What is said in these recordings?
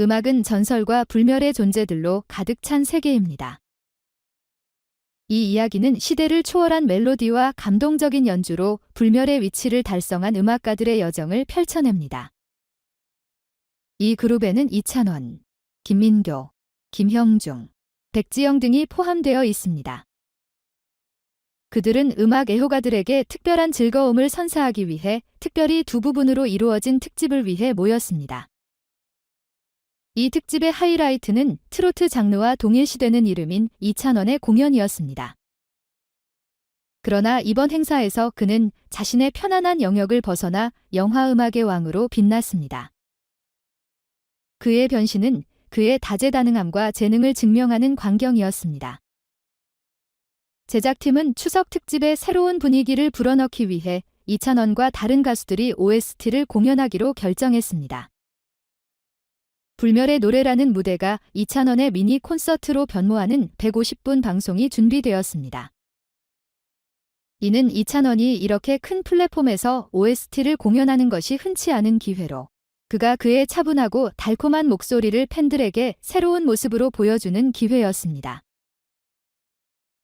음악은 전설과 불멸의 존재들로 가득 찬 세계입니다. 이 이야기는 시대를 초월한 멜로디와 감동적인 연주로 불멸의 위치를 달성한 음악가들의 여정을 펼쳐냅니다. 이 그룹에는 이찬원, 김민교, 김형중, 백지영 등이 포함되어 있습니다. 그들은 음악 애호가들에게 특별한 즐거움을 선사하기 위해 특별히 두 부분으로 이루어진 특집을 위해 모였습니다. 이 특집의 하이라이트는 트로트 장르와 동일시되는 이름인 이찬원의 공연이었습니다. 그러나 이번 행사에서 그는 자신의 편안한 영역을 벗어나 영화음악의 왕으로 빛났습니다. 그의 변신은 그의 다재다능함과 재능을 증명하는 광경이었습니다. 제작팀은 추석 특집의 새로운 분위기를 불어넣기 위해 이찬원과 다른 가수들이 OST를 공연하기로 결정했습니다. 불멸의 노래라는 무대가 이찬원의 미니 콘서트로 변모하는 150분 방송이 준비되었습니다. 이는 이찬원이 이렇게 큰 플랫폼에서 OST를 공연하는 것이 흔치 않은 기회로 그가 그의 차분하고 달콤한 목소리를 팬들에게 새로운 모습으로 보여주는 기회였습니다.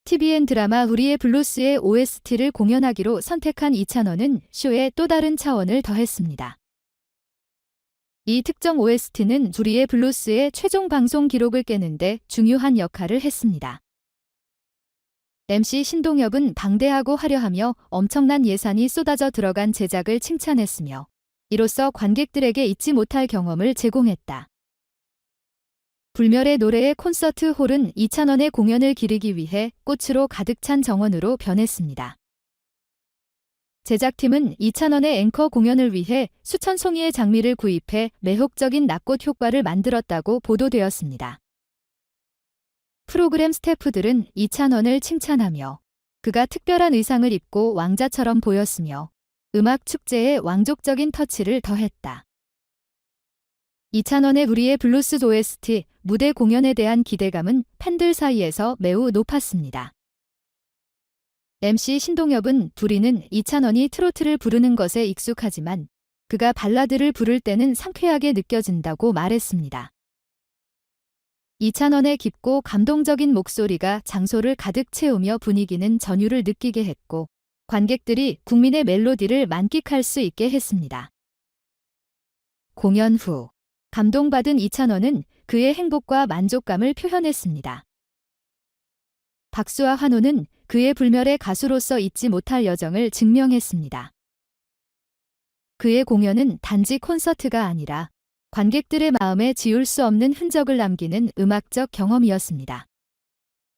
TVN 드라마 우리의 블루스의 OST를 공연하기로 선택한 이찬원은 쇼에 또 다른 차원을 더했습니다. 이 특정 OST는 우리의 블루스의 최종 방송 기록을 깨는데 중요한 역할을 했습니다. MC 신동엽은 방대하고 화려하며 엄청난 예산이 쏟아져 들어간 제작을 칭찬했으며 이로써 관객들에게 잊지 못할 경험을 제공했다. 불멸의 노래의 콘서트 홀은 이찬원의 공연을 기리기 위해 꽃으로 가득 찬 정원으로 변했습니다. 제작팀은 이찬원의 앵커 공연을 위해 수천 송이의 장미를 구입해 매혹적인 낙꽃 효과를 만들었다고 보도되었습니다. 프로그램 스태프들은 이찬원을 칭찬하며 그가 특별한 의상을 입고 왕자처럼 보였으며 음악 축제에 왕족적인 터치를 더했다. 이찬원의 우리의 블루스 OST 무대 공연에 대한 기대감은 팬들 사이에서 매우 높았습니다. MC 신동엽은 부리는 이찬원이 트로트를 부르는 것에 익숙하지만 그가 발라드를 부를 때는 상쾌하게 느껴진다고 말했습니다. 이찬원의 깊고 감동적인 목소리가 장소를 가득 채우며 분위기는 전율을 느끼게 했고 관객들이 국민의 멜로디를 만끽할 수 있게 했습니다. 공연 후 감동받은 이찬원은 그의 행복과 만족감을 표현했습니다. 박수와 환호는 그의 불멸의 가수로서 잊지 못할 여정을 증명했습니다. 그의 공연은 단지 콘서트가 아니라 관객들의 마음에 지울 수 없는 흔적을 남기는 음악적 경험이었습니다.